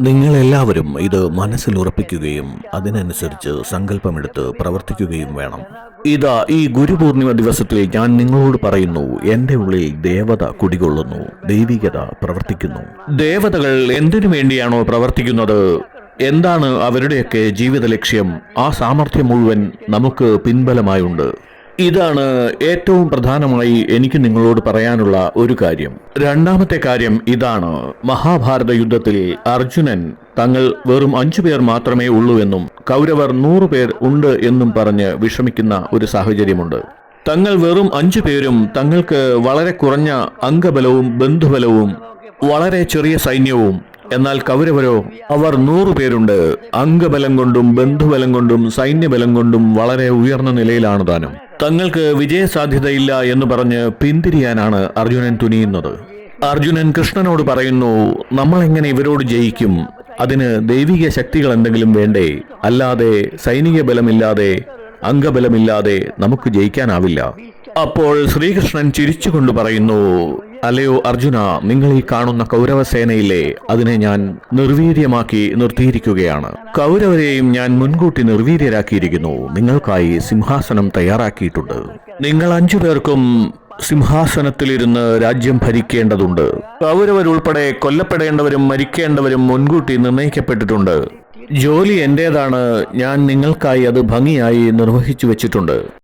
നിങ്ങളെല്ലാവരും ഇത് മനസ്സിൽ ഉറപ്പിക്കുകയും അതിനനുസരിച്ച് സങ്കല്പമെടുത്ത് പ്രവർത്തിക്കുകയും വേണം. ഇതാ ഈ ഗുരുപൂർണിമ ദിവസത്തിൽ ഞാൻ നിങ്ങളോട് പറയുന്നു എന്റെ ഉള്ളിൽ ദേവത കുടികൊള്ളുന്നു ദൈവികത പ്രവർത്തിക്കുന്നു. ദേവതകൾ എന്തിനു വേണ്ടിയാണോ പ്രവർത്തിക്കുന്നത്? എന്താണ് അവരുടെയൊക്കെ ജീവിത ലക്ഷ്യം ആ സാമർഥ്യം മുഴുവൻ നമുക്ക് പിൻബലമായുണ്ട്. ഇതാണ് ഏറ്റവും പ്രധാനമായി എനിക്ക് നിങ്ങളോട് പറയാനുള്ള ഒരു കാര്യം. രണ്ടാമത്തെ കാര്യം ഇതാണ്. മഹാഭാരത യുദ്ധത്തിൽ അർജുനൻ തങ്ങൾ വെറും അഞ്ചു പേർ മാത്രമേ ഉള്ളൂ എന്നും കൗരവർ നൂറു പേർ ഉണ്ട് എന്നും പറഞ്ഞ് വിഷമിക്കുന്ന ഒരു സാഹചര്യമുണ്ട്. തങ്ങൾ വെറും അഞ്ചു പേരും തങ്ങൾക്ക് വളരെ കുറഞ്ഞ അംഗബലവും ബന്ധുബലവും വളരെ ചെറിയ സൈന്യവും എന്നാൽ കൗരവരോ അവർ നൂറു പേരുണ്ട്. അംഗബലം കൊണ്ടും ബന്ധുബലം കൊണ്ടും സൈന്യബലം കൊണ്ടും വളരെ ഉയർന്ന നിലയിലാണ് താനും. തങ്ങൾക്ക് വിജയസാധ്യതയില്ല എന്ന് പറഞ്ഞ് പിന്തിരിയാനാണ് അർജുനൻ തുനിയുന്നത്. അർജുനൻ കൃഷ്ണനോട് പറയുന്നു നമ്മൾ എങ്ങനെ ഇവരോട് ജയിക്കും? അതിന് ദൈവിക ശക്തികൾ എന്തെങ്കിലും വേണ്ടേ? അല്ലാതെ സൈനിക ബലമില്ലാതെ അംഗബലമില്ലാതെ നമുക്ക് ജയിക്കാനാവില്ല. അപ്പോൾ ശ്രീകൃഷ്ണൻ ചിരിച്ചുകൊണ്ട് പറയുന്നു അലയോ അർജുന നിങ്ങൾ ഈ കാണുന്ന കൗരവസേനയിലെ അതിനെ ഞാൻ നിർവീര്യമാക്കി നിർത്തിയിരിക്കുകയാണ്. കൗരവരെയും ഞാൻ മുൻകൂട്ടി നിർവീര്യരാക്കിയിരിക്കുന്നു. നിങ്ങൾക്കായി സിംഹാസനം തയ്യാറാക്കിയിട്ടുണ്ട്. നിങ്ങൾ അഞ്ചു പേർക്കും സിംഹാസനത്തിലിരുന്ന് രാജ്യം ഭരിക്കേണ്ടതുണ്ട്. കൗരവരുൾപ്പെടെ കൊല്ലപ്പെടേണ്ടവരും മരിക്കേണ്ടവരും മുൻകൂട്ടി നിർണയിക്കപ്പെട്ടിട്ടുണ്ട്. ജോലി എന്റേതാണ്. ഞാൻ നിങ്ങൾക്കായി അത് ഭംഗിയായി നിർവഹിച്ചു വെച്ചിട്ടുണ്ട്.